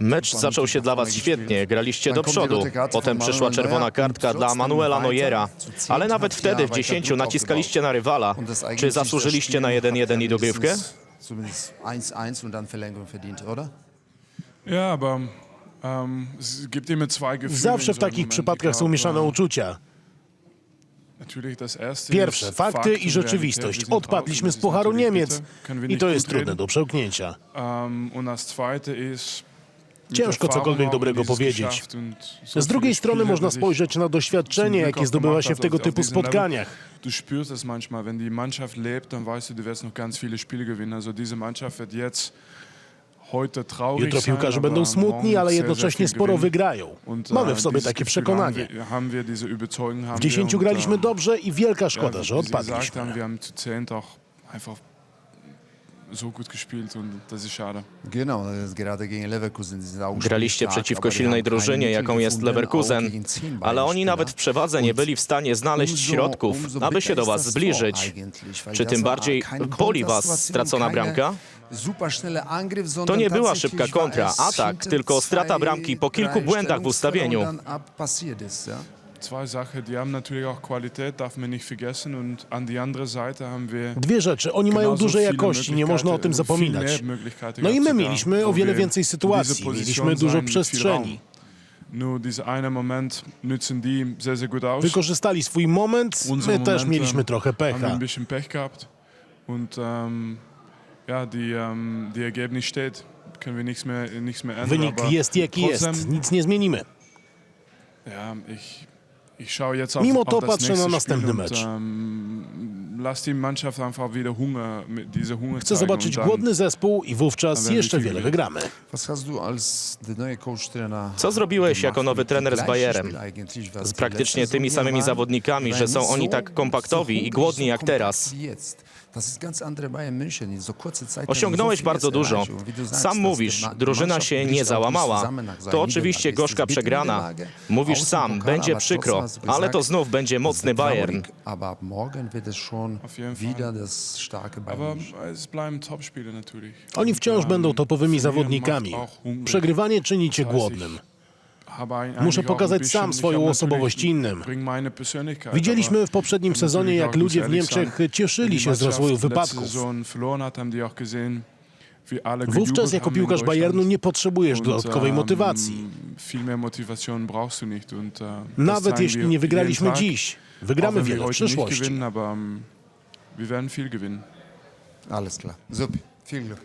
Mecz super zaczął się dla was świetnie, graliście do przodu. Potem przyszła czerwona kartka dla Manuela Neuera. Ale nawet wtedy w weiter 10 Druck naciskaliście na rywala. Czy zasłużyliście na Spiel 1-1 habt i dogrywkę? mindestens Zumindest 1-1 und dann Verlängerung verdient, oder? Ja, aber ähm. Zawsze w takich przypadkach są mieszane uczucia. Pierwsze, fakty Fakt i rzeczywistość. Odpadliśmy z Pucharu Niemiec i to jest trudne do przełknięcia. Ähm, Ciężko cokolwiek dobrego powiedzieć. Z drugiej strony można spojrzeć na doświadczenie, jakie gemacht się w tego typu spotkaniach. Du spürst es manchmal, wenn die Mannschaft lebt, dann weißt du, du wirst noch ganz viele Spiele gewinnen. Also diese Mannschaft wird jetzt Jutro piłkarze będą smutni, ale jednocześnie sporo wygrają. Mamy äh, w sobie takie przekonanie. W dziesięciu graliśmy dobrze i wielka szkoda, że odpadliśmy. Graliście przeciwko silnej drużynie, jaką jest Leverkusen, ale oni nawet w przewadze nie byli w stanie znaleźć środków, aby się do was zbliżyć. Czy tym bardziej boli was stracona bramka? To nie była szybka kontra, atak, tylko strata bramki po kilku błędach w ustawieniu. Dwie rzeczy. Oni mają duże jakości, nie można o tym zapominać. No i my mieliśmy o wiele więcej sytuacji, mieliśmy dużo przestrzeni. Wykorzystali swój moment, my też mieliśmy trochę pecha. Und ja, die, ähm, die Ergebnis steht. Können wir nichts mehr, nichts mehr ändern. Wynik aber jest jaki jest, trotzdem, nic nie zmienimy. Ja, ich, ich schaue jetzt auf, Mimo auf to das patrzę na następny Spiel mecz. und ähm, lass die Mannschaft einfach wieder Hunger, mit diese Hunger Chcę zobaczyć głodny zespół i wówczas Dann jeszcze wiele wygramy. Co zrobiłeś jako nowy dem trener z Bayerem? Z praktycznie tymi samymi zawodnikami, że waren są oni tak kompaktowi i głodni jak teraz. Bayern Osiągnąłeś bardzo dużo. Sam mówisz, drużyna się nie załamała. To oczywiście gorzka przegrana. Mówisz sam, będzie przykro, ale to znów będzie mocny ist Bayern. wieder das starke Bayern. Oni wciąż ähm, będą topowymi zawodnikami. Przegrywanie czyni cię głodnym. Muszę pokazać sam swoją osobowość innym. Widzieliśmy w poprzednim sezonie, jak ludzie w Niemczech cieszyli się z rozwoju wypadków. Wówczas jako piłkarz. Bayernu nie potrzebujesz dodatkowej ähm, motywacji. Äh, Nawet jeśli nie wygraliśmy dziś, wygramy wiele w przyszłości. Wir werden viel gewinnen. Alles klar. Super. Viel Glück.